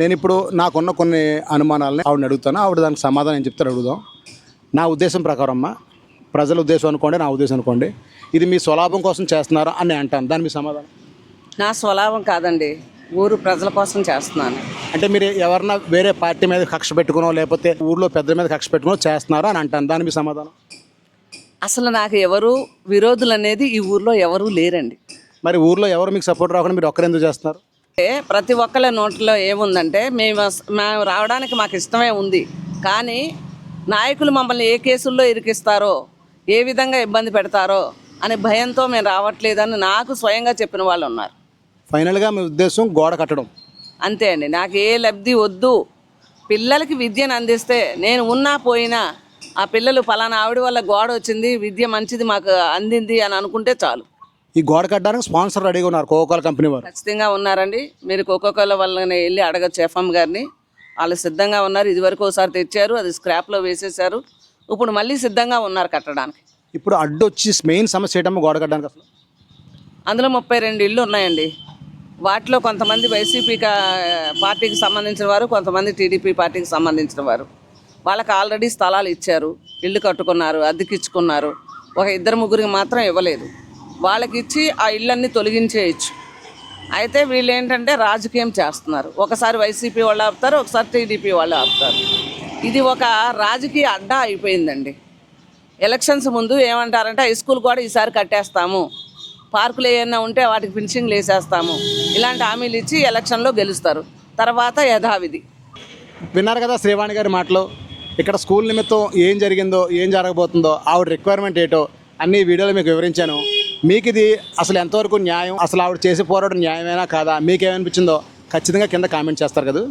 నేను ఇప్పుడు నాకున్న కొన్ని అనుమానాలని ఆవిడని అడుగుతాను. ఆవిడ దానికి సమాధానం ఏం చెప్తారు అడుగుదాం. నా ఉద్దేశం ప్రకారం అమ్మా ప్రజల ఉద్దేశం అనుకోండి నా ఉద్దేశం అనుకోండి. ఇది మీ స్వలాభం కోసం చేస్తున్నారా అని అంటాను. దాని మీ సమాధానం. నా స్వలాభం కాదండి. ఊరు ప్రజల కోసం చేస్తున్నాను. అంటే మీరు ఎవరన్నా వేరే పార్టీ మీద కక్ష పెట్టుకునో లేకపోతే ఊర్లో పెద్దల మీద కక్ష పెట్టుకునో చేస్తున్నారా అని అంటాను. దాని మీ సమాధానం. అసలు నాకు ఎవరు విరోధులు అనేది ఈ ఊర్లో ఎవరూ లేరండి. మరి ఊర్లో ఎవరు మీకు సపోర్ట్ రాకుండా మీరు ఒక్కరు ఎందుకు చేస్తున్నారు? ప్రతి ఒక్కళ్ళ నోట్లో ఏముందంటే మేము మేము రావడానికి మాకు ఇష్టమే ఉంది. కానీ నాయకులు మమ్మల్ని ఏ కేసుల్లో ఇరికిస్తారో ఏ విధంగా ఇబ్బంది పెడతారో అనే భయంతో మేము రావట్లేదని నాకు స్వయంగా చెప్పిన వాళ్ళు ఉన్నారు. ఫైనల్గా మీ ఉద్దేశం గోడ కట్టడం. అంతే అండి. నాకు ఏ లబ్ధి వద్దు. పిల్లలకి విద్యను అందిస్తే నేను ఉన్నా పోయినా ఆ పిల్లలు పలానా ఆవిడ వల్ల గోడ వచ్చింది విద్య మంచిది మాకు అందింది అని అనుకుంటే చాలు. ఈ గోడ కట్టడానికి స్పాన్సర్ రెడీగా ఉన్నారు కోకోల కంపెనీ వారు. ఖచ్చితంగా ఉన్నారండి. మీరు కోకోకోల వల్లనే వెళ్ళి అడగచ్చు ఎఫ్ఎం గారిని. వాళ్ళు సిద్ధంగా ఉన్నారు. ఇదివరకు ఒకసారి తెచ్చారు. అది స్క్రాప్లో వేసేసారు. ఇప్పుడు మళ్ళీ సిద్ధంగా ఉన్నారు కట్టడానికి. ఇప్పుడు అడ్డొచ్చి మెయిన్ సమస్య ఏంటమ్మా గోడ కట్టడానికి అసలు? అందులో ముప్పై రెండు ఇళ్ళు ఉన్నాయండి. వాటిలో కొంతమంది వైసీపీ పార్టీకి సంబంధించిన వారు కొంతమంది టీడీపీ పార్టీకి సంబంధించిన వారు. వాళ్ళకి ఆల్రెడీ స్థలాలు ఇచ్చారు. ఇల్లు కట్టుకున్నారు అద్దెకిచ్చుకున్నారు. ఒక ఇద్దరు ముగ్గురికి మాత్రం ఇవ్వలేదు. వాళ్ళకి ఇచ్చి ఆ ఇళ్ళన్నీ తొలగించేయచ్చు. అయితే వీళ్ళు ఏంటంటే రాజకీయం చేస్తున్నారు. ఒకసారి వైసీపీ వాళ్ళు ఆపుతారు ఒకసారి టీడీపీ వాళ్ళు ఆపుతారు. ఇది ఒక రాజకీయ అడ్డా అయిపోయిందండి. ఎలక్షన్స్ ముందు ఏమంటారంటే హై స్కూల్ కూడా ఈసారి కట్టేస్తాము. పార్కులు ఏమైనా ఉంటే వాటికి ఫినిషింగ్లు వేసేస్తాము. ఇలాంటి హామీలు ఇచ్చి ఎలక్షన్లో గెలుస్తారు. తర్వాత యథావిధి. విన్నారు కదా శ్రీవాణి గారి మాటలు. ఇక్కడ స్కూల్ నిమిత్తం ఏం జరిగిందో ఏం జరగబోతుందో ఆవిడ రిక్వైర్మెంట్ ఏంటో అన్ని వీడియోలు మీకు వివరించాను. మీకు ఇది అసలు ఎంతవరకు న్యాయం? అసలు ఆవిడ చేసే పోరాటం న్యాయమేనా కాదా? మీకేమనిపించిందో ఖచ్చితంగా కింద కామెంట్ చేస్తారు కదా.